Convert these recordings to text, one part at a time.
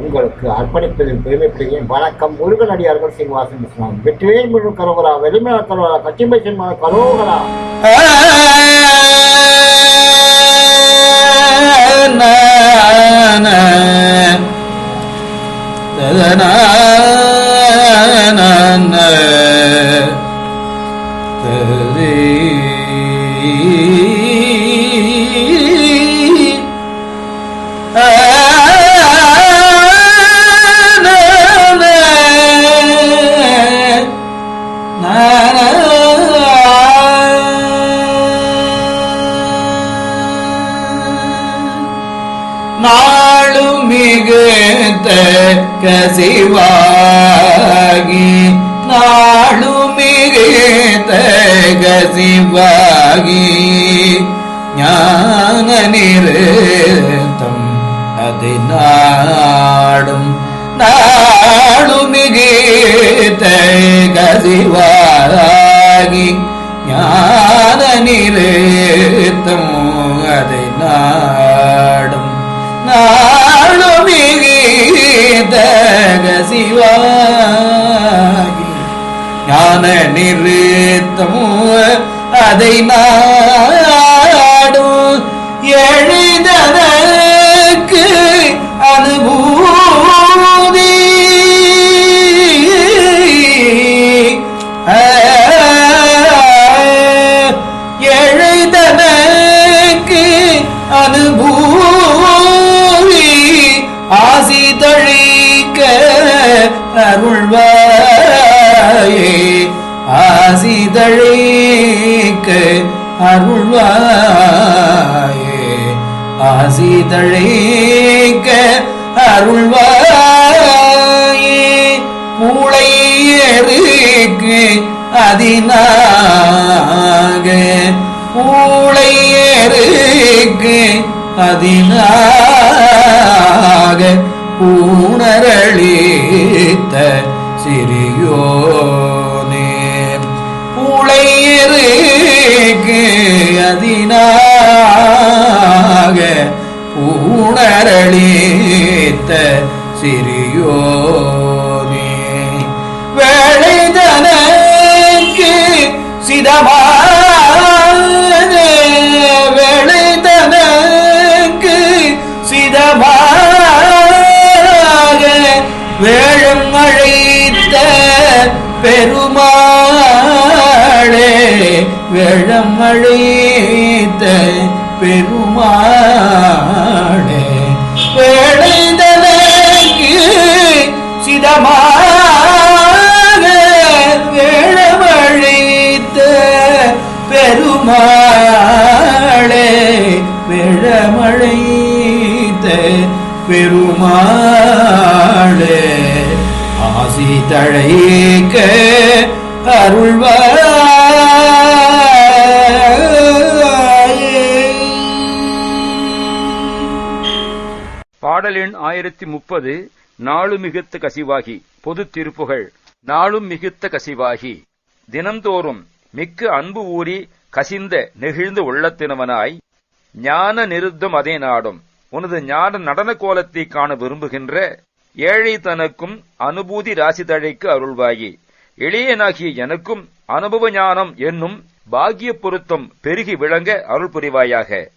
உங்களுக்கு அர்ப்பணிப்பதில் பெருமைப்படுகிறேன் வணக்கம் முருகனடியார்கள் சீனிவாசன் இஸ்லாம் வெற்றிவேல் முழு கரோகரா வெளிமல கரோகரா கச்சிம்பை சென்மன கரோகரா. நாளும் மிகுத்த கசிவாகி நாளும் மிகுத்த கசிவாகி ஞான நிறுத்தம் அதை நாடும் நாளும் மிகுத்த கசிவாகி ஞான நிறுத்தம் அதை நாடும் சிவாகி ஞான நிறுத்தம் அதை நாடும். எழுதற்கு அனுபூதி. எழுதனக்கு அனுபூதி அருள்வாயே. ஆசி அருள்வாயே. ஆசிதழிக்க அருள்வாயே. மூளை எருக்கு அதினாக. மூளை எருக்கு அதினாக. வைத்த சிறியோனே. மூளை எருக்கு வேழம் அழைத்த பெருமாளே வேழம் அழைத்த பெருமாளே வேளைதனக்கு சிதமாக வேழமழைத்த பெருமாளே வேழமழைத்த பெருமாளே. ஆசி தழைக்க அருள்வாயே. ஆயிரத்தி முப்பது நாளு மிகுத்த கசிவாகி. பொது திருப்புகள் நாளும் மிகுத்த கசிவாகி. தினந்தோறும் மிக்க அன்பு ஊறி கசிந்த நெகிழ்ந்த உள்ளத்தினவனாய் ஞான நிருத்தம் அதே நாடும். உனது ஞான நடன கோலத்தை காண விரும்புகின்ற ஏழை தனக்கும் அனுபூதி ராசி தழைக்கு அருள்வாயி. எளியனாகிய எனக்கும் அனுபவ ஞானம் என்னும் பாகிய பொருத்தம் பெருகி விளங்க அருள் புரிவாயாக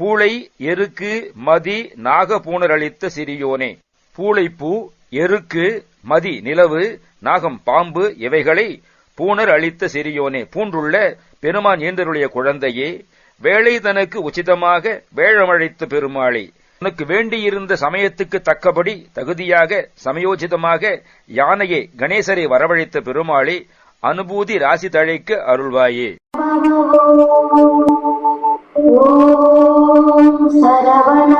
பூளை எருக்கு மதி நாகபூணரளித்த சிறியோனே. பூளைப்பூ எருக்கு மதி நிலவு நாகம் பாம்பு இவைகளை பூணர் அளித்த சிறியோனே. பூண்டுள்ள பெருமான் ஏந்தருடைய குழந்தையே வேலை தனக்கு உச்சிதமாக வேழமழைத்த பெருமாளே. உனக்கு வேண்டியிருந்த சமயத்துக்கு தக்கபடி தகுதியாக சமயோஜிதமாக யானையை கணேசரை வரவழைத்த பெருமாளே அனுபூதி ராசி தழைக்கு அருள்வாயே. சரவண